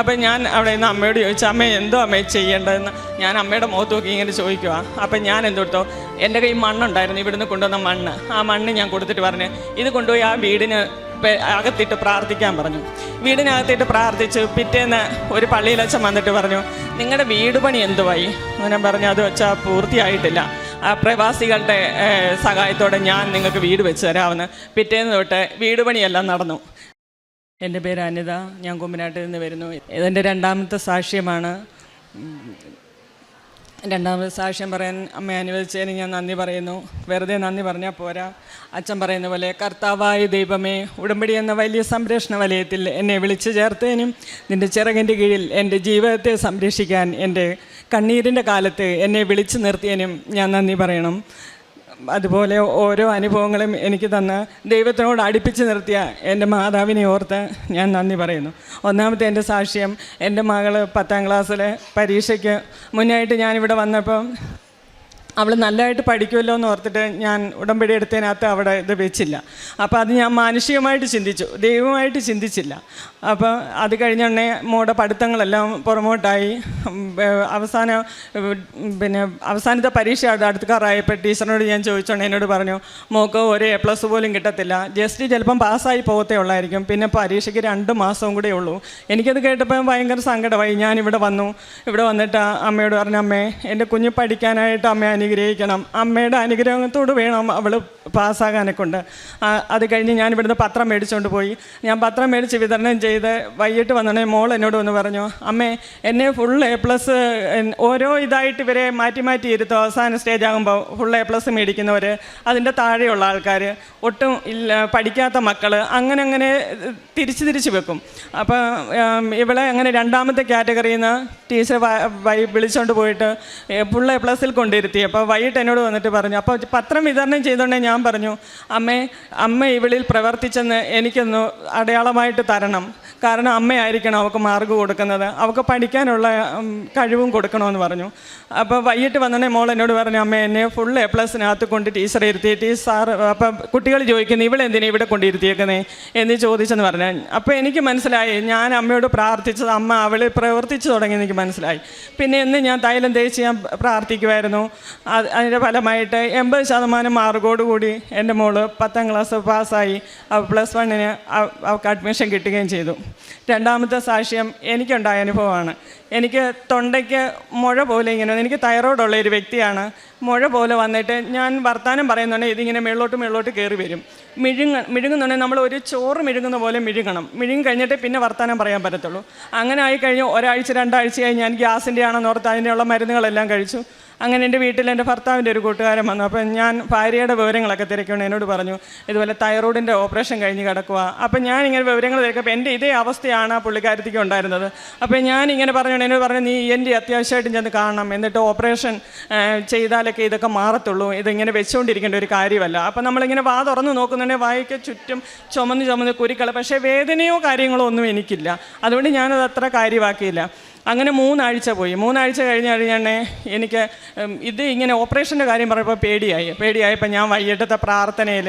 അപ്പം ഞാൻ അവിടെ നിന്ന് അമ്മയോട് ചോദിച്ചു അമ്മ എന്തോ അമ്മ ചെയ്യേണ്ടതെന്ന്? ഞാൻ അമ്മയുടെ മുഖത്ത് നോക്കി ഇങ്ങനെ ചോദിക്കുക അപ്പം ഞാൻ എന്തെടുത്തോ എന്റെ കയ്യിൽ മണ്ണുണ്ടായിരുന്നു ഇവിടുന്ന് കൊണ്ടുവന്ന മണ്ണ്. ആ മണ്ണ് ഞാൻ കൊടുത്തിട്ട് പറഞ്ഞു ഇത് കൊണ്ടുപോയി ആ വീടിന് അകത്തിട്ട് പ്രാർത്ഥിക്കാൻ പറഞ്ഞു. വീടിനകത്തിട്ട് പ്രാർത്ഥിച്ചു പിറ്റേന്ന് ഒരു പള്ളിയിലച്ഛൻ വന്നിട്ട് പറഞ്ഞു നിങ്ങളുടെ വീട് പണി എന്തുവായി? അങ്ങനെ പറഞ്ഞു അത് വെച്ചാൽ പൂർത്തിയായിട്ടില്ല. ആ പ്രവാസികളുടെ സഹായത്തോടെ ഞാൻ നിങ്ങൾക്ക് വീട് വെച്ച് തരാമെന്ന്. പിറ്റേന്ന് തൊട്ട് വീട് പണിയെല്ലാം നടന്നു. എന്റെ പേര് അനിത. ഞാൻ കുമ്പനാട്ടിൽ നിന്ന് വരുന്നു. ഇതെന്റെ രണ്ടാമത്തെ സാക്ഷ്യമാണ്. രണ്ടാമത്തെ സാക്ഷ്യം പറയാൻ അമ്മ അനുവദിച്ചതിന് ഞാൻ നന്ദി പറയുന്നു. വെറുതെ നന്ദി പറഞ്ഞാൽ പോരാ. അച്ഛൻ പറയുന്ന പോലെ കർത്താവായ ദൈവമേ ഉടമ്പടി എന്ന വലിയ സംരക്ഷണ വലയത്തിൽ എന്നെ വിളിച്ചു ചേർത്തതിനും നിന്റെ ചിറകിന്റെ കീഴിൽ എന്റെ ജീവിതത്തെ സംരക്ഷിക്കാൻ എന്റെ കണ്ണീരിന്റെ കാലത്ത് എന്നെ വിളിച്ചു നിർത്തിയതിനും ഞാൻ നന്ദി പറയണം. അതുപോലെ ഓരോ അനുഭവങ്ങളും എനിക്ക് തന്ന ദൈവത്തിനോട് അടുപ്പിച്ച് നിർത്തിയ എന്റെ മാതാവിനെ ഓർത്ത് ഞാൻ നന്ദി പറയുന്നു. ഒന്നാമത്തെ എന്റെ സാക്ഷ്യം എന്റെ മകൾ പത്താം ക്ലാസ്സിലെ പരീക്ഷയ്ക്ക് മുന്നായിട്ട് ഞാനിവിടെ വന്നപ്പം അവൾ നല്ലതായിട്ട് പഠിക്കുമല്ലോ എന്ന് ഓർത്തിട്ട് ഞാൻ ഉടമ്പടി എടുത്തതിനകത്ത് അവിടെ ഇത് വെച്ചില്ല. അപ്പോൾ അത് ഞാൻ മാനുഷികമായിട്ട് ചിന്തിച്ചു. ദൈവമായിട്ട് ചിന്തിച്ചില്ല. അപ്പോൾ അത് കഴിഞ്ഞുടനെ മോടെ പഠിത്തങ്ങളെല്ലാം പുറമോട്ടായി. അവസാന പിന്നെ അവസാനത്തെ പരീക്ഷ അടുത്ത കാറായപ്പോൾ ടീച്ചറിനോട് ഞാൻ ചോദിച്ചോണ്ട് എന്നോട് പറഞ്ഞു മോക്ക് ഒരു എ പ്ലസ് പോലും കിട്ടത്തില്ല. ജസ്റ്റ് ചിലപ്പം പാസ്സായി പോകത്തേ ഉള്ളായിരിക്കും. പിന്നെ പരീക്ഷയ്ക്ക് രണ്ട് മാസവും കൂടെ ഉള്ളൂ. എനിക്കത് കേട്ടപ്പോൾ ഭയങ്കര സങ്കടമായി. ഞാൻ ഇവിടെ വന്നു. ഇവിടെ വന്നിട്ട് അമ്മയോട് പറഞ്ഞു അമ്മേ എന്റെ കുഞ്ഞ് പഠിക്കാനായിട്ട് അമ്മ അനുഗ്രഹിക്കണം. അമ്മയുടെ അനുഗ്രഹത്തോട് വേണം അവൾ പാസ്സാകാനെ കൊണ്ട്. അത് കഴിഞ്ഞ് ഞാൻ ഇവിടുന്ന് പത്രം മേടിച്ചുകൊണ്ട് പോയി. ഞാൻ പത്രം മേടിച്ച് വിതരണം ചെയ്ത് വൈകിട്ട് വന്നോണേ മോൾ എന്നോട് ഒന്ന് പറഞ്ഞു അമ്മേ എന്നെ ഫുൾ എ പ്ലസ് ഓരോ ഇതായിട്ട് ഇവരെ മാറ്റി മാറ്റി ഇരുത്തും. അവസാന സ്റ്റേജ് ആകുമ്പോൾ ഫുൾ എ പ്ലസ് മേടിക്കുന്നവർ അതിന്റെ താഴെയുള്ള ആൾക്കാർ ഒട്ടും ഇല്ല പഠിക്കാത്ത മക്കൾ അങ്ങനെ അങ്ങനെ തിരിച്ച് തിരിച്ച് വെക്കും. അപ്പോൾ ഇവളെ അങ്ങനെ രണ്ടാമത്തെ കാറ്റഗറിയിൽ നിന്ന് ടീച്ചർ വിളിച്ചുകൊണ്ട് പോയിട്ട് ഫുൾ എ പ്ലസ്സിൽ കൊണ്ടിരുത്തി അപ്പോൾ വൈകിട്ട് എന്നോട് വന്നിട്ട് പറഞ്ഞു അപ്പോൾ പത്രം വിതരണം ചെയ്തുകൊണ്ടേ ഞാൻ പറഞ്ഞു അമ്മേ അമ്മ ഇവളിൽ പ്രവർത്തിച്ചെന്ന് എനിക്കൊന്ന് അടയാളമായിട്ട് തരണം. കാരണം അമ്മയായിരിക്കണം അവൾക്ക് മാർഗ് കൊടുക്കുന്നത്. അവൾക്ക് പഠിക്കാനുള്ള കഴിവും കൊടുക്കണമെന്ന് പറഞ്ഞു. അപ്പോൾ വൈകിട്ട് വന്നോണ്ടേ മോൾ എന്നോട് പറഞ്ഞു അമ്മ എന്നെ ഫുൾ എ പ്ലസിനകത്ത് കൊണ്ട് ടീച്ചറെ ഇരുത്തി സാർ അപ്പം കുട്ടികൾ ചോദിക്കുന്നു ഇവളെന്തിനാ ഇവിടെ കൊണ്ടിരുത്തിയേക്കുന്നേ എന്ന് ചോദിച്ചെന്ന് പറഞ്ഞു. അപ്പോൾ എനിക്ക് മനസ്സിലായി ഞാൻ അമ്മയോട് പ്രാർത്ഥിച്ചത് അമ്മ അവളെ പ്രവർത്തിച്ചു തുടങ്ങി എനിക്ക് മനസ്സിലായി. പിന്നെ എന്ന് ഞാൻ തൈലം തേച്ച് ഞാൻ പ്രാർത്ഥിക്കുമായിരുന്നു അതിന്റെ ഫലമായിട്ട് എൺപത് ശതമാനം മാർക്കോട് കൂടി എന്റെ മോൾ പത്താം ക്ലാസ് പാസ്സായി. പ്ലസ് വണ്ണിന് അവൾക്ക് അഡ്മിഷൻ കിട്ടുകയും ചെയ്തു. രണ്ടാമത്തെ സാക്ഷ്യം എനിക്കുണ്ടായ അനുഭവമാണ്. എനിക്ക് തൊണ്ടയ്ക്ക് മുഴ പോലെ ഇങ്ങനെ എനിക്ക് തൈറോയിഡുള്ള ഒരു വ്യക്തിയാണ്. മുഴ പോലെ വന്നിട്ട് ഞാൻ വർത്തമാനം പറയുന്നുണ്ടെങ്കിൽ ഇതിങ്ങനെ മേളോട്ട് മേളോട്ട് കയറി വരും. മിഴുങ്ങ മിഴുങ്ങുന്നുണ്ടെങ്കിൽ നമ്മൾ ഒരു ചോറ് മിഴുങ്ങുന്ന പോലെ മിഴുങ്ങണം. മിഴുങ്ങി കഴിഞ്ഞിട്ട് പിന്നെ വർത്തമാനം പറയാൻ പറ്റത്തുള്ളൂ. അങ്ങനെ ആയി ഒരാഴ്ച രണ്ടാഴ്ചയായി ഞാൻ ഗ്യാസിന്റെ ആണെന്ന് ഓർത്ത് അതിന്റെയുള്ള മരുന്നുകളെല്ലാം കഴിച്ചു. അങ്ങനെ എന്റെ വീട്ടിൽ എന്റെ ഭർത്താവിന്റെ ഒരു കൂട്ടുകാരൻ വന്നു. അപ്പം ഞാൻ ഭാര്യയുടെ വിവരങ്ങളൊക്കെ തിരക്കണം എന്നോട് പറഞ്ഞു ഇതുപോലെ തൈറോയിഡിന്റെ ഓപ്പറേഷൻ കഴിഞ്ഞ് കിടക്കുക അപ്പം ഞാൻ ഇങ്ങനെ വിവരങ്ങൾ തിരക്കപ്പോൾ എന്റെ ഇതേ അവസ്ഥയാണ് ആ പുള്ളിക്കാരത്തിക്ക് ഉണ്ടായിരുന്നത്. അപ്പം ഞാൻ ഇങ്ങനെ പറഞ്ഞു എന്നോട് പറഞ്ഞു നീ എന്റെ അത്യാവശ്യമായിട്ടും ചെന്ന് കാണണം. എന്നിട്ട് ഓപ്പറേഷൻ ചെയ്താലൊക്കെ ഇതൊക്കെ മാറത്തുള്ളൂ. ഇതിങ്ങനെ വെച്ചുകൊണ്ടിരിക്കേണ്ട ഒരു കാര്യമല്ല. അപ്പം നമ്മളിങ്ങനെ വാ തുറന്ന് നോക്കുന്നുണ്ടെങ്കിൽ വായിക്ക് ചുറ്റും ചുമന്ന് ചുമന്ന് കുരുക്കൾ. പക്ഷേ വേദനയോ കാര്യങ്ങളോ ഒന്നും എനിക്കില്ല. അതുകൊണ്ട് ഞാനത് അത്ര കാര്യമാക്കിയില്ല. അങ്ങനെ മൂന്നാഴ്ച പോയി. മൂന്നാഴ്ച കഴിഞ്ഞ് കഴിഞ്ഞാണേ എനിക്ക് ഇത് ഇങ്ങനെ ഓപ്പറേഷന്റെ കാര്യം പറഞ്ഞപ്പോൾ പേടിയായി. പേടിയായപ്പോൾ ഞാൻ വൈകിട്ടത്തെ പ്രാർത്ഥനയിൽ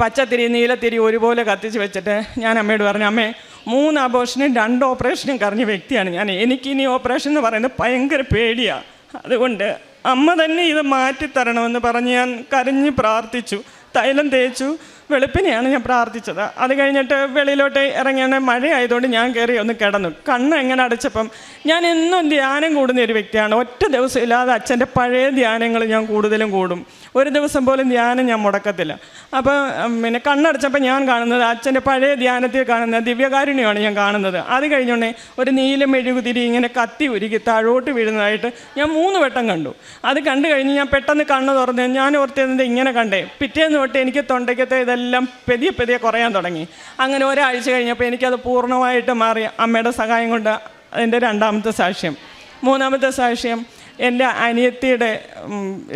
പച്ചത്തിരി നീലത്തിരി ഒരുപോലെ കത്തിച്ച് വെച്ചിട്ട് ഞാൻ അമ്മയോട് പറഞ്ഞു അമ്മേ മൂന്ന് അബോഷനും രണ്ട് ഓപ്പറേഷനും കറിഞ്ഞ വ്യക്തിയാണ് ഞാൻ. എനിക്കിനി ഓപ്പറേഷൻ എന്ന് പറയുന്നത് ഭയങ്കര പേടിയാണ് അതുകൊണ്ട് അമ്മ തന്നെ ഇത് മാറ്റിത്തരണമെന്ന് പറഞ്ഞ് ഞാൻ കരഞ്ഞ് പ്രാർത്ഥിച്ചു. തൈലം തേച്ചു. വെളുപ്പിനെയാണ് ഞാൻ പ്രാർത്ഥിച്ചത്. അത് കഴിഞ്ഞിട്ട് വെളിയിലോട്ട് ഇറങ്ങിയാണ് മഴയായതുകൊണ്ട് ഞാൻ കയറി ഒന്ന് കിടന്നു. കണ്ണ് എങ്ങനെ അടച്ചപ്പം ഞാൻ എന്നും ധ്യാനം കൂടുന്ന ഒരു വ്യക്തിയാണ്. ഒറ്റ ദിവസം ഇല്ലാതെ അച്ഛന്റെ പഴയ ധ്യാനങ്ങൾ ഞാൻ കൂടുതലും കൂടും. ഒരു ദിവസം പോലും ധ്യാനം ഞാൻ മുടക്കത്തില്ല. അപ്പോൾ പിന്നെ കണ്ണടച്ചപ്പോൾ ഞാൻ കാണുന്നത് അച്ഛന്റെ പഴയ ധ്യാനത്തിൽ കാണുന്ന ദിവ്യകാരുണ്യമാണ് ഞാൻ കാണുന്നത്. അത് കഴിഞ്ഞോണ്ടേ ഒരു നീല മെഴുകുതിരി ഇങ്ങനെ കത്തി ഉരുകി താഴോട്ട് വീഴുന്നതായിട്ട് ഞാൻ മൂന്ന് വട്ടം കണ്ടു. അത് കണ്ടു കഴിഞ്ഞ് ഞാൻ പെട്ടെന്ന് കണ്ണ് തുറന്ന് ഞാൻ ഓർത്തിരുന്നത് ഇങ്ങനെ കണ്ടേ. പിറ്റേന്ന് തൊട്ട് എനിക്ക് തൊണ്ടയ്ക്കത്തെ ഇതെല്ലാം പെതിയെ പെതിയെ കുറയാൻ തുടങ്ങി. അങ്ങനെ ഒരാഴ്ച കഴിഞ്ഞപ്പോൾ എനിക്കത് പൂർണമായിട്ട് മാറി. അമ്മയുടെ സഹായം കൊണ്ട് അതിന്റെ രണ്ടാമത്തെ സാക്ഷ്യം. മൂന്നാമത്തെ സാക്ഷ്യം എന്റെ അനിയത്തിയുടെ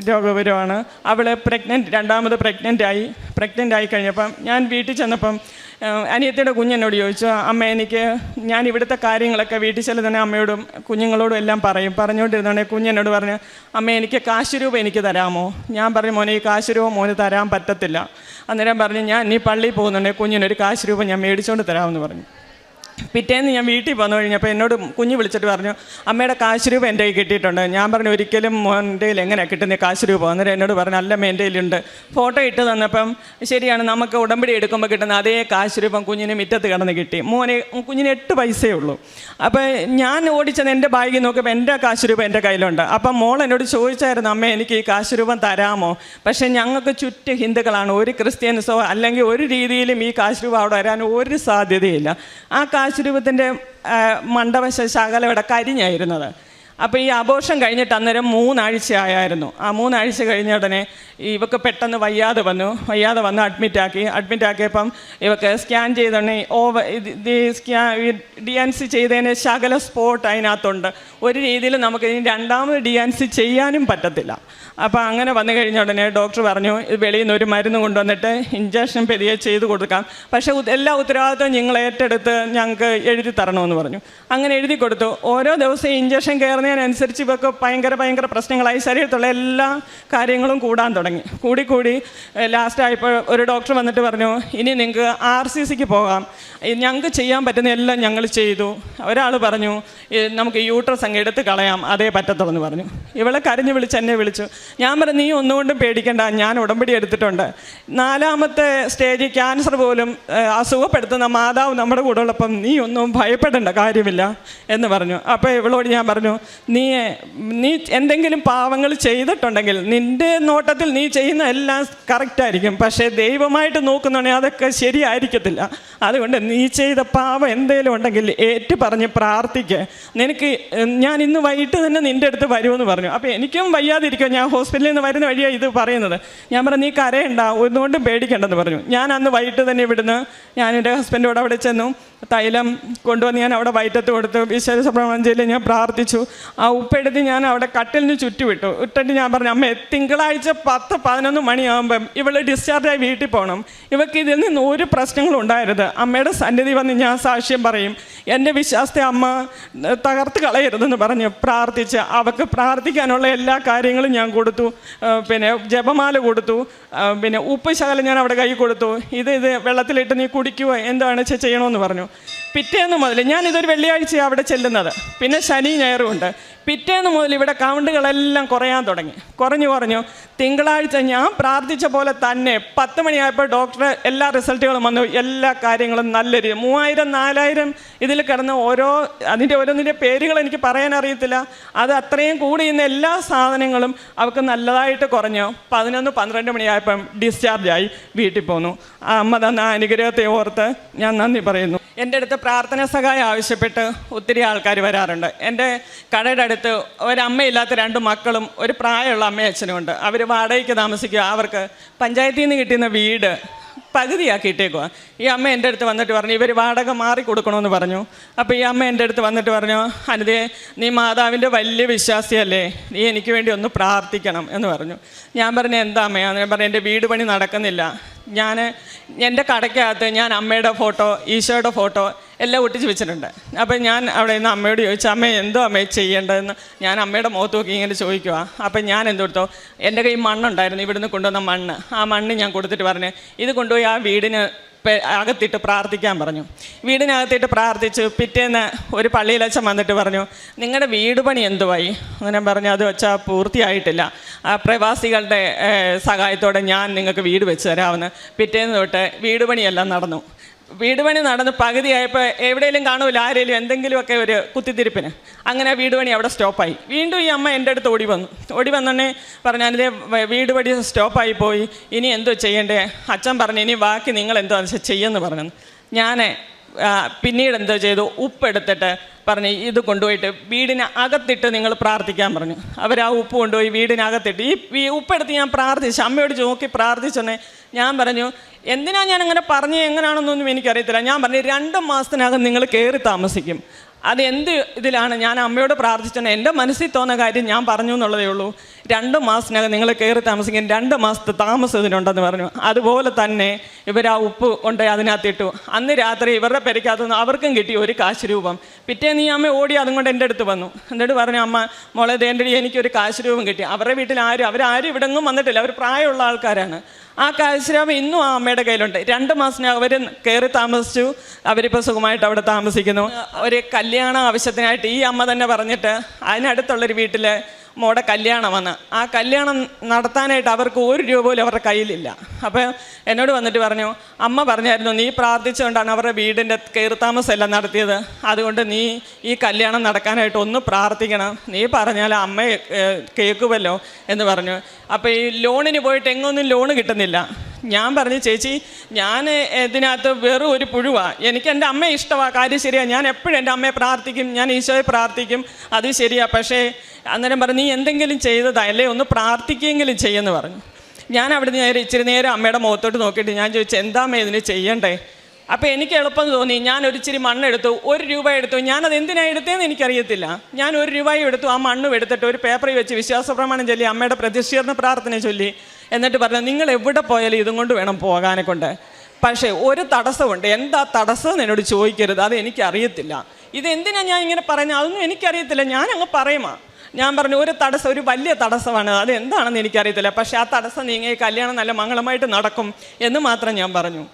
രോഗപരമാണ് അവൾ പ്രഗ്നന്റ് രണ്ടാമത് പ്രഗ്നന്റ് ആയി. പ്രഗ്നന്റ് ആയി കഴിഞ്ഞപ്പം ഞാൻ വീട്ടിൽ ചെന്നപ്പം അനിയത്തിയുടെ കുഞ്ഞെന്നോട് ചോദിച്ചു അമ്മ എനിക്ക് ഞാൻ ഇവിടുത്തെ കാര്യങ്ങളൊക്കെ വീട്ടിൽ ചെല്ലു തന്നെ അമ്മയോടും കുഞ്ഞുങ്ങളോടും എല്ലാം പറയും. പറഞ്ഞുകൊണ്ടിരുന്നോണെ കുഞ്ഞെന്നോട് പറഞ്ഞു അമ്മ എനിക്ക് കാശ് രൂപ എനിക്ക് തരാമോ? ഞാൻ പറഞ്ഞു മോനെ ഈ കാശ് രൂപ മോന് തരാൻ പറ്റത്തില്ല. അന്നേരം പറഞ്ഞു ഞാൻ നീ പള്ളിയിൽ പോകുന്നുണ്ടെങ്കിൽ കുഞ്ഞിനൊരു കാശ് രൂപ ഞാൻ മേടിച്ചുകൊണ്ട് തരാമെന്ന് പറഞ്ഞു. പിറ്റേന്ന് ഞാൻ വീട്ടിൽ വന്നു കഴിഞ്ഞപ്പോൾ എന്നോട് കുഞ്ഞ് വിളിച്ചിട്ട് പറഞ്ഞു അമ്മയുടെ കാശ് രൂപ എന്റെ കയ്യിൽ കിട്ടിയിട്ടുണ്ട്. ഞാൻ പറഞ്ഞു ഒരിക്കലും മോന്റെ കയ്യിൽ എങ്ങനെയാണ് കിട്ടുന്നത് കാശ് രൂപ? അന്നേരം എന്നോട് പറഞ്ഞു അല്ല എന്റെ കയ്യിലുണ്ട്. ഫോട്ടോ ഇട്ട് തന്നപ്പം ശരിയാണ് നമുക്ക് ഉടമ്പടി എടുക്കുമ്പോൾ കിട്ടുന്ന അതേ കാശ് രൂപം കുഞ്ഞിന് മിറ്റത്ത് കിടന്ന് കിട്ടി. മോനെ കുഞ്ഞിന് എട്ട് പൈസയേ ഉള്ളൂ. അപ്പോൾ ഞാൻ ഓടിച്ചത് എന്റെ ബാഗിൽ നോക്കുമ്പോൾ എന്റെ കാശ് രൂപ എന്റെ കയ്യിലുണ്ട്. അപ്പം മോൾ എന്നോട് ചോദിച്ചായിരുന്നു അമ്മ എനിക്ക് ഈ കാശ് രൂപം തരാമോ? പക്ഷേ ഞങ്ങൾക്ക് ചുറ്റും ഹിന്ദുക്കളാണ്. ഒരു ക്രിസ്ത്യൻസോ അല്ലെങ്കിൽ ഒരു രീതിയിലും ഈ കാശ് രൂപ അവിടെ വരാൻ ഒരു സാധ്യതയില്ല. ആ കാശ് രൂപത്തിന്റെ മണ്ഡപശ ശകലം ഇവിടെ കരിഞ്ഞായിരുന്നത് അപ്പോൾ ഈ ആഘോഷം കഴിഞ്ഞിട്ട് അന്നേരം മൂന്നാഴ്ച ആയായിരുന്നു ആ മൂന്നാഴ്ച കഴിഞ്ഞ ഉടനെ ഇവക്ക് പെട്ടെന്ന് വയ്യാതെ വന്നു. വയ്യാതെ വന്ന് അഡ്മിറ്റാക്കി അഡ്മിറ്റാക്കിയപ്പം ഇവക്ക് സ്കാൻ ചെയ്തോണ്ടേ ഓവർ ഇത് സ്കാൻ ഡി എൻ സി ചെയ്തതിന് ശകല സ്പോട്ട് അതിനകത്തുണ്ട്. ഒരു രീതിയിൽ നമുക്ക് ഇനി രണ്ടാമത് ഡി എൻ സി ചെയ്യാനും പറ്റത്തില്ല. അപ്പോൾ അങ്ങനെ വന്നു കഴിഞ്ഞ ഉടനെ ഡോക്ടർ പറഞ്ഞു വെളിയിൽ നിന്ന് ഒരു മരുന്ന് കൊണ്ടുവന്നിട്ട് ഇഞ്ചക്ഷൻ പെരിയെ ചെയ്ത് കൊടുക്കാം. പക്ഷേ എല്ലാ ഉത്തരവാദിത്വം നിങ്ങൾ ഏറ്റെടുത്ത് ഞങ്ങൾക്ക് എഴുതി തരണമെന്ന് പറഞ്ഞു. അങ്ങനെ എഴുതി കൊടുത്തു. ഓരോ ദിവസവും ഇഞ്ചക്ഷൻ കയറുന്നതിനനുസരിച്ച് ഇവർക്ക് ഭയങ്കര ഭയങ്കര പ്രശ്നങ്ങളായി. ശരീരത്തുള്ള എല്ലാ കാര്യങ്ങളും കൂടാൻ തുടങ്ങി. കൂടി കൂടി ലാസ്റ്റ് ആയപ്പോൾ ഒരു ഡോക്ടർ വന്നിട്ട് പറഞ്ഞു ഇനി നിങ്ങൾക്ക് ആർ സി സിക്ക് പോകാം. ഞങ്ങൾക്ക് ചെയ്യാൻ പറ്റുന്ന എല്ലാം ഞങ്ങൾ ചെയ്തു. ഒരാൾ പറഞ്ഞു നമുക്ക് യൂട്രസ് അങ്ങ് എടുത്ത് കളയാം. അതേ പറ്റത്തുള്ളൂ പറഞ്ഞു. ഇവളെ കരഞ്ഞു വിളിച്ച് എന്നെ വിളിച്ചു. ഞാൻ പറഞ്ഞു നീ ഒന്നുകൊണ്ടും പേടിക്കണ്ട. ഞാൻ ഉടമ്പടി എടുത്തിട്ടുണ്ട്. നാലാമത്തെ സ്റ്റേജ് ക്യാൻസർ പോലും അസുഖപ്പെടുത്തുന്ന മാതാവ് നമ്മുടെ കൂടെ ഉള്ളപ്പം നീ ഒന്നും ഭയപ്പെടേണ്ട കാര്യമില്ല എന്ന് പറഞ്ഞു. അപ്പോൾ ഇവളോട് ഞാൻ പറഞ്ഞു നീ നീ എന്തെങ്കിലും പാവങ്ങൾ ചെയ്തിട്ടുണ്ടെങ്കിൽ നിന്റെ നോട്ടത്തിൽ നീ ചെയ്യുന്ന എല്ലാം കറക്റ്റായിരിക്കും പക്ഷേ ദൈവമായിട്ട് നോക്കുന്നുണ്ടെങ്കിൽ അതൊക്കെ ശരിയായിരിക്കത്തില്ല. അതുകൊണ്ട് നീ ചെയ്ത പാവം എന്തെങ്കിലും ഉണ്ടെങ്കിൽ ഏറ്റു പറഞ്ഞ് പ്രാർത്ഥിക്കുക നിനക്ക് ഞാൻ ഇന്ന് വൈകിട്ട് തന്നെ നിന്റെ അടുത്ത് വരുമെന്ന് പറഞ്ഞു. അപ്പോൾ എനിക്കും വയ്യാതിരിക്കും ഞാൻ ഹോസ്പിറ്റലിൽ നിന്ന് വരുന്ന വഴിയാണ് ഇത് പറയുന്നത്. ഞാൻ പറഞ്ഞു നീ കരയണ്ട. ഒന്നുകൊണ്ടും പേടിക്കണ്ടെന്ന് പറഞ്ഞു. ഞാൻ അന്ന് വൈകിട്ട് തന്നെ ഇവിടുന്ന് ഞാൻ എന്റെ ഹസ്ബൻഡോട് അവിടെ ചെന്നു. തൈലം കൊണ്ടുവന്ന് ഞാൻ അവിടെ വൈറ്റത്ത് കൊടുത്തു. വിശേഷ പ്രപഞ്ചയിൽ ഞാൻ പ്രാർത്ഥിച്ചു. ആ ഉപ്പെടുത്ത് ഞാൻ അവിടെ കട്ടിലിന് ചുറ്റുവിട്ടു. ഇട്ടിട്ട് ഞാൻ പറഞ്ഞു അമ്മ തിങ്കളാഴ്ച പത്ത് പതിനൊന്ന് മണിയാകുമ്പം ഇവൾ ഡിസ്ചാർജായി വീട്ടിൽ പോകണം ഇവൾക്ക് ഇതിൽ നിന്ന് ഒരു പ്രശ്നങ്ങളും ഉണ്ടായിരുന്നത് അമ്മയുടെ സന്നിധി വന്ന് ഞാൻ സാക്ഷ്യം പറയും. എന്റെ വിശ്വാസത്തെ അമ്മ തകർത്ത് കളയരുതെന്ന് പറഞ്ഞ് പ്രാർത്ഥിച്ച് അവൾക്ക് പ്രാർത്ഥിക്കാനുള്ള എല്ലാ കാര്യങ്ങളും ഞാൻ കൊടുത്തു. പിന്നെ ജപമാല കൊടുത്തു. പിന്നെ ഉപ്പ് ശകലം ഞാൻ അവിടെ കൈ കൊടുത്തു. ഇത് ഇത് വെള്ളത്തിലിട്ട് നീ കുടിക്കുവോ? എന്താണ് ചെയ്യണമെന്ന് പറഞ്ഞു. പിറ്റേന്ന് മുതൽ ഞാൻ ഇതൊരു വെള്ളിയാഴ്ച അവിടെ ചെല്ലുന്നത്. പിന്നെ ശനി ഞായറും ഉണ്ട്. പിറ്റേന്ന് മുതൽ ഇവിടെ കൗണ്ടുകളെല്ലാം കുറയാൻ തുടങ്ങി. കുറഞ്ഞു കുറഞ്ഞു തിങ്കളാഴ്ച ഞാൻ പ്രാർത്ഥിച്ച പോലെ തന്നെ പത്ത് മണിയായപ്പോൾ ഡോക്ടർ എല്ലാ റിസൾട്ടുകളും വന്നു. എല്ലാ കാര്യങ്ങളും നല്ല രീതി. മൂവായിരം നാലായിരം ഇതിൽ കിടന്ന് ഓരോ അതിന്റെ ഓരോന്നിന്റെ പേരുകൾ എനിക്ക് പറയാൻ അറിയത്തില്ല. അത് അത്രയും കൂടി ഇന്ന് എല്ലാ സാധനങ്ങളും അവർക്ക് നല്ലതായിട്ട് കുറഞ്ഞു. പതിനൊന്ന് പന്ത്രണ്ട് മണിയായപ്പം ഡിസ്ചാർജായി വീട്ടിൽ പോന്നു. അമ്മ തന്ന അനുഗ്രഹത്തെ ഓർത്ത് ഞാൻ നന്ദി പറയുന്നു. എന്റെ അടുത്ത് പ്രാർത്ഥന സഹായം ആവശ്യപ്പെട്ട് ഒത്തിരി ആൾക്കാർ വരാറുണ്ട്. എന്റെ കടയുടെ അടുത്ത് ഒരമ്മയില്ലാത്ത രണ്ട് മക്കളും ഒരു പ്രായമുള്ള അമ്മയും അച്ഛനും ഉണ്ട്. അവർ വാടകയ്ക്ക് താമസിക്കുക. അവർക്ക് പഞ്ചായത്തിൽ നിന്ന് കിട്ടുന്ന വീട് പകുതിയാക്കിയിട്ടേക്കുക ഈ അമ്മ എന്റെ അടുത്ത് വന്നിട്ട് പറഞ്ഞു ഇവർ വാടക മാറി കൊടുക്കണമെന്ന് പറഞ്ഞു. അപ്പോൾ ഈ അമ്മ എന്റെ അടുത്ത് വന്നിട്ട് പറഞ്ഞു അനിതേ നീ മാതാവിന്റെ വലിയ വിശ്വാസിയല്ലേ. നീ എനിക്ക് വേണ്ടി ഒന്ന് പ്രാർത്ഥിക്കണം. എന്ന് പറഞ്ഞു. ഞാൻ പറഞ്ഞു എന്താ അമ്മയാന്ന് ഞാൻ പറഞ്ഞു എന്റെ വീട് പണി നടക്കുന്നില്ല. ഞാൻ എന്റെ കടയ്ക്കകത്ത് ഞാൻ അമ്മയുടെ ഫോട്ടോ ഈശോയുടെ ഫോട്ടോ എല്ലാം ഒട്ടിച്ച് വെച്ചിട്ടുണ്ട്. അപ്പം ഞാൻ അവിടെ നിന്ന് അമ്മയോട് ചോദിച്ചു അമ്മ എന്തോ അമ്മയെ ചെയ്യേണ്ടതെന്ന്? ഞാൻ അമ്മയുടെ മുഖത്ത് നോക്കി ഇങ്ങനെ ചോദിക്കുക അപ്പം ഞാൻ എന്തെടുത്തോ എന്റെ കയ്യിൽ മണ്ണുണ്ടായിരുന്നു ഇവിടുന്ന് കൊണ്ടുവന്ന മണ്ണ്. ആ മണ്ണ് ഞാൻ കൊടുത്തിട്ട് പറഞ്ഞു ഇത് കൊണ്ടുപോയി ആ വീടിന് അകത്തിട്ട് പ്രാർത്ഥിക്കാൻ പറഞ്ഞു. വീടിനകത്തിട്ട് പ്രാർത്ഥിച്ചു. പിറ്റേന്ന് ഒരു പള്ളിയിലച്ഛൻ വന്നിട്ട് പറഞ്ഞു നിങ്ങളുടെ വീട് പണി എന്തുവായി? അങ്ങനെ പറഞ്ഞു അത് വെച്ചാൽ പൂർത്തിയായിട്ടില്ല. ആ പ്രവാസികളുടെ സഹായത്തോടെ ഞാൻ നിങ്ങൾക്ക് വീട് വെച്ച് തരാമെന്ന്. പിറ്റേന്ന് തൊട്ട് വീട് പണിയെല്ലാം നടന്നു. വീട് പണി നടന്ന് പകുതിയായപ്പോൾ എവിടെയെങ്കിലും കാണുമല്ല ആരെങ്കിലും എന്തെങ്കിലുമൊക്കെ ഒരു കുത്തിത്തിരിപ്പിന്. അങ്ങനെ വീട് പണി അവിടെ സ്റ്റോപ്പായി. വീണ്ടും ഈ അമ്മ എന്റെ അടുത്ത് ഓടി വന്നു. ഓടി വന്നോടനെ പറഞ്ഞു അതിന്റെ വീട് പണി സ്റ്റോപ്പായി പോയി. ഇനി എന്തോ ചെയ്യണ്ടേ? അച്ഛൻ പറഞ്ഞു ഇനി ബാക്കി നിങ്ങൾ എന്തോ വെച്ചാൽ ചെയ്യുമെന്ന് പറഞ്ഞു. ഞാൻ പിന്നീട് എന്തോ ചെയ്തു? ഉപ്പെടുത്തിട്ട് പറഞ്ഞ് ഇത് കൊണ്ടുപോയിട്ട് വീടിന് അകത്തിട്ട് നിങ്ങൾ പ്രാർത്ഥിക്കാൻ പറഞ്ഞു. അവർ ആ ഉപ്പ് കൊണ്ടുപോയി വീടിനകത്തിട്ട്. ഈ ഉപ്പെടുത്ത് ഞാൻ പ്രാർത്ഥിച്ചു അമ്മയോട് നോക്കി പ്രാർത്ഥിച്ചെന്നേ ഞാൻ പറഞ്ഞു എന്തിനാ ഞാൻ അങ്ങനെ പറഞ്ഞു എങ്ങനെയാണെന്നൊന്നും എനിക്കറിയത്തില്ല. ഞാൻ പറഞ്ഞു രണ്ട് മാസത്തിനകം നിങ്ങൾ കയറി താമസിക്കും. അത് എന്ത് ഇതിലാണ്? ഞാൻ അമ്മയോട് പ്രാർത്ഥിച്ചത് എന്റെ മനസ്സിൽ തോന്നുന്ന കാര്യം ഞാൻ പറഞ്ഞു എന്നുള്ളതേ ഉള്ളൂ. രണ്ട് മാസത്തിനകം നിങ്ങൾ കയറി താമസിക്കും. രണ്ട് മാസത്തെ താമസം ഇതിനുണ്ടെന്ന് പറഞ്ഞു. അതുപോലെ തന്നെ ഇവർ ആ ഉപ്പ് കൊണ്ട് അതിനകത്തിട്ടു. അന്ന് രാത്രി ഇവരുടെ പെരയ്ക്കകത്തുനിന്ന് അവർക്കും കിട്ടി ഒരു കാശ് രൂപം പിറ്റേന്ന് ഈ അമ്മ ഓടി അതും കൊണ്ട് എന്റെ അടുത്ത് വന്നു. എന്നിട്ട് പറഞ്ഞു അമ്മ മോളെ ദേണ്ടടി എനിക്കൊരു കാശ് രൂപം കിട്ടി. അവരുടെ വീട്ടിൽ ആരും അവരാരും ഇവിടെ ഒന്നും വന്നിട്ടില്ല. അവർ പ്രായമുള്ള ആൾക്കാരാണ്. ആ കാശ് ഇന്നും ആ അമ്മയുടെ കയ്യിലുണ്ട്. രണ്ട് മാസം അവർ കയറി താമസിച്ചു. അവരിപ്പോൾ സുഖമായിട്ട് അവിടെ താമസിക്കുന്നു. ഒരു കല്യാണ ആവശ്യത്തിനായിട്ട് ഈ അമ്മ തന്നെ പറഞ്ഞിട്ട് അതിനടുത്തുള്ളൊരു വീട്ടിൽ മോടെ കല്യാണം വന്ന് ആ കല്യാണം നടത്താനായിട്ട് അവർക്ക് ഒരു രൂപ പോലും അവരുടെ കയ്യിലില്ല. അപ്പോൾ എന്നോട് വന്നിട്ട് പറഞ്ഞു അമ്മ പറഞ്ഞായിരുന്നു നീ പ്രാർത്ഥിച്ചുകൊണ്ടാണ് അവരുടെ വീടിന്റെ കയറി താമസം നടത്തിയത്. അതുകൊണ്ട് നീ ഈ കല്യാണം നടക്കാനായിട്ട് ഒന്ന് പ്രാർത്ഥിക്കണം. നീ പറഞ്ഞാൽ അമ്മ കേൾക്കുമല്ലോ എന്ന് പറഞ്ഞു. അപ്പോൾ ഈ ലോണിന് പോയിട്ട് എങ്ങൊന്നും ലോണ് കിട്ടുന്നില്ല. ഞാൻ പറഞ്ഞു ചേച്ചി ഞാൻ ഇതിനകത്ത് വെറും ഒരു പുഴുവാണ് എനിക്ക് എന്റെ അമ്മയെ ഇഷ്ടമാണ് കാര്യം ശരിയാണ് ഞാൻ എപ്പോഴും എന്റെ അമ്മയെ പ്രാർത്ഥിക്കും. ഞാൻ ഈശോയെ പ്രാർത്ഥിക്കും. അത് ശരിയാണ് പക്ഷേ അന്നേരം പറഞ്ഞു നീ എന്തെങ്കിലും ചെയ്തതാ? അല്ലേ? ഒന്ന് പ്രാർത്ഥിക്കുകയെങ്കിലും ചെയ്യുമെന്ന് പറഞ്ഞു. ഞാൻ അവിടെ നേരെ ഇച്ചിരി നേരം അമ്മയുടെ മുഖത്തോട്ട് നോക്കിയിട്ട് ഞാൻ ചോദിച്ചു എന്താ അമ്മ ഇതിന് ചെയ്യണ്ടേ? അപ്പോൾ എനിക്ക് എളുപ്പം തോന്നി. ഞാൻ ഒരു ഇച്ചിരി മണ്ണെടുത്തു ഒരു രൂപ എടുത്തു. ഞാനത് എന്തിനാണ് എടുത്തതെന്ന് എനിക്കറിയത്തില്ല. ഞാൻ ഒരു രൂപയും എടുത്തു. ആ മണ്ണും എടുത്തിട്ട് ഒരു പേപ്പറിൽ വെച്ച് വിശ്വാസ പ്രമാണം ചൊല്ലി അമ്മയുടെ പ്രതിഷേധ പ്രാർത്ഥന ചൊല്ലി. എന്നിട്ട് പറഞ്ഞു നിങ്ങൾ എവിടെ പോയാലും ഇതും കൊണ്ട് വേണം പോകാനെ കൊണ്ട്. പക്ഷേ ഒരു തടസ്സമുണ്ട്. എന്താ തടസ്സം എന്ന് എന്നോട് ചോദിക്കരുത്. അത് എനിക്കറിയത്തില്ല. ഇതെന്തിനാണ് ഞാൻ ഇങ്ങനെ പറഞ്ഞത് അതൊന്നും എനിക്കറിയത്തില്ല. ഞാൻ അങ്ങ് പറയുമാ. ഞാൻ പറഞ്ഞു ഒരു തടസ്സം ഒരു വലിയ തടസ്സമാണ്. അത് എന്താണെന്ന് എനിക്കറിയത്തില്ല. പക്ഷേ ആ തടസ്സം നീങ്ങി കല്യാണം നല്ല മംഗളമായിട്ട് നടക്കും എന്ന് മാത്രം ഞാൻ പറഞ്ഞു.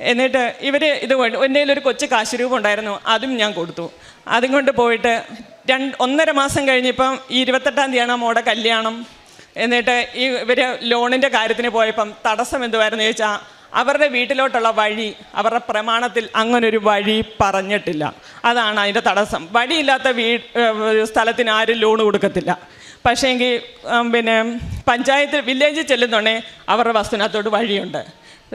എന്നിട്ട് ഇവർ ഇത് എന്റെ ഒരു കൊച്ചു കാശ് ഉണ്ടായിരുന്നു. അതും ഞാൻ കൊടുത്തു. അതും കൊണ്ട് പോയിട്ട് രണ്ട് ഒന്നര മാസം കഴിഞ്ഞിപ്പം ഈ ഇരുപത്തെട്ടാം തീയതിയാണ് മോടെ കല്യാണം. എന്നിട്ട് ഈ ഇവർ ലോണിന്റെ കാര്യത്തിന് പോയപ്പം തടസ്സം എന്തുവായിരുന്നു ചോദിച്ചാൽ അവരുടെ വീട്ടിലോട്ടുള്ള വഴി അവരുടെ പ്രമാണത്തിൽ അങ്ങനൊരു വഴി പറഞ്ഞിട്ടില്ല. അതാണ് അതിന്റെ തടസ്സം. വഴിയില്ലാത്ത വീ സ്ഥലത്തിന് ആരും ലോൺ കൊടുക്കത്തില്ല. പക്ഷേങ്കിൽ പിന്നെ പഞ്ചായത്തിൽ വില്ലേജിൽ ചെല്ലുന്നുണ്ടെങ്കിൽ അവരുടെ വസ്തുവിനകത്തോട്ട് വഴിയുണ്ട്.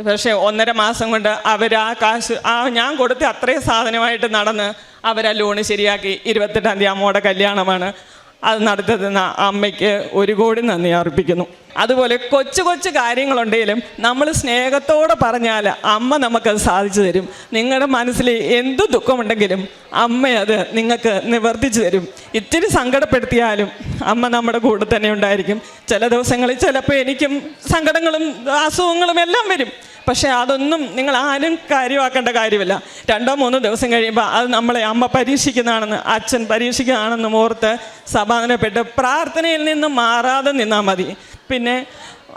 പക്ഷേ ഒന്നര മാസം കൊണ്ട് അവർ ആ കാശ് ആ ഞാൻ കൊടുത്ത അത്രയും സാധനമായിട്ട് നടന്ന് അവരാ ലോണ് ശരിയാക്കി. ഇരുപത്തെട്ടാം തീയതി അമ്മയുടെ കല്യാണമാണ്. അത് നടത്തുന്ന അമ്മയ്ക്ക് ഒരു കോടി നന്ദി അർപ്പിക്കുന്നു. അതുപോലെ കൊച്ചു കൊച്ചു കാര്യങ്ങളുണ്ടെങ്കിലും നമ്മൾ സ്നേഹത്തോടെ പറഞ്ഞാൽ അമ്മ നമുക്കത് സാധിച്ചു തരും. നിങ്ങളുടെ മനസ്സിൽ എന്ത് ദുഃഖമുണ്ടെങ്കിലും അമ്മ അത് നിങ്ങൾക്ക് നിവർത്തിച്ചു തരും. ഇത്തിരി സങ്കടപ്പെടുത്തിയാലും അമ്മ നമ്മുടെ കൂടെ തന്നെ ഉണ്ടായിരിക്കും. ചില ദിവസങ്ങളിൽ ചിലപ്പോൾ എനിക്കും സങ്കടങ്ങളും അസുഖങ്ങളും എല്ലാം വരും. പക്ഷേ അതൊന്നും നിങ്ങൾ ആരും കാര്യമാക്കേണ്ട കാര്യമില്ല. രണ്ടോ മൂന്നോ ദിവസം കഴിയുമ്പോൾ അത് നമ്മളെ അമ്മ പരീക്ഷിക്കുന്നതാണെന്ന് അച്ഛൻ പരീക്ഷിക്കുന്നതാണെന്ന് ഓർത്ത് സമാധാനപ്പെട്ട് പ്രാർത്ഥനയിൽ നിന്ന് മാറാതെ നിന്നാൽ മതി. പിന്നെ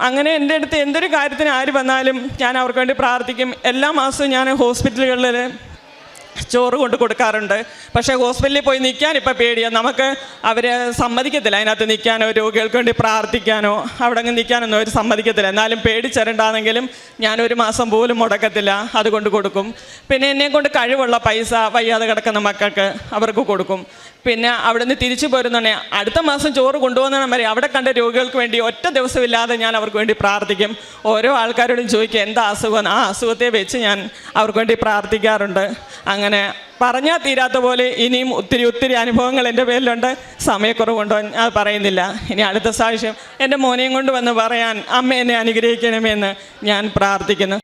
അങ്ങനെ എന്റെ അടുത്ത് എന്തൊരു കാര്യത്തിന് ആര് വന്നാലും ഞാൻ അവർക്ക് വേണ്ടി പ്രാർത്ഥിക്കും. എല്ലാ മാസവും ഞാൻ ഹോസ്പിറ്റലുകളിൽ ചോറ് കൊണ്ട് കൊടുക്കാറുണ്ട്. പക്ഷേ ഹോസ്പിറ്റലിൽ പോയി നിൽക്കാൻ ഇപ്പം പേടിയാണ് നമുക്ക് അവർ സമ്മതിക്കത്തില്ല. അതിനകത്ത് നിൽക്കാനോ രോഗികൾക്ക് വേണ്ടി പ്രാർത്ഥിക്കാനോ അവിടെ അങ്ങ് നിൽക്കാനൊന്നും അവർ സമ്മതിക്കത്തില്ല. എന്നാലും പേടിച്ചിരണ്ടാണെങ്കിലും ഞാൻ ഒരു മാസം പോലും മുടക്കത്തില്ല. അതുകൊണ്ട് കൊടുക്കും. പിന്നെ എന്നെ കൊണ്ട് കഴിവുള്ള പൈസ വയ്യാതെ കിടക്കുന്ന മക്കൾക്ക് അവർക്ക് കൊടുക്കും. പിന്നെ അവിടെ നിന്ന് തിരിച്ചു പോരുന്നുണ്ടെങ്കിൽ അടുത്ത മാസം ചോറ് കൊണ്ടുപോകുന്ന വരെ അവിടെ കണ്ട രോഗികൾക്ക് വേണ്ടി ഒറ്റ ദിവസമില്ലാതെ ഞാൻ അവർക്ക് വേണ്ടി പ്രാർത്ഥിക്കും. ഓരോ ആൾക്കാരോടും ചോദിക്കുക എന്താ അസുഖം? ആ അസുഖത്തെ വെച്ച് ഞാൻ അവർക്ക് വേണ്ടി പ്രാർത്ഥിക്കാറുണ്ട്. അങ്ങനെ പറഞ്ഞാൽ തീരാത്ത പോലെ ഇനിയും ഒത്തിരി ഒത്തിരി അനുഭവങ്ങൾ എന്റെ പേരിലുണ്ട് സമയക്കുറവുണ്ടോ ഞാൻ പറയുന്നില്ല. ഇനി അടുത്ത സാക്ഷ്യം എന്റെ മോനെയും കൊണ്ട് വന്ന് പറയാൻ അമ്മ എന്നെ അനുഗ്രഹിക്കണമെന്ന് ഞാൻ പ്രാർത്ഥിക്കുന്നു.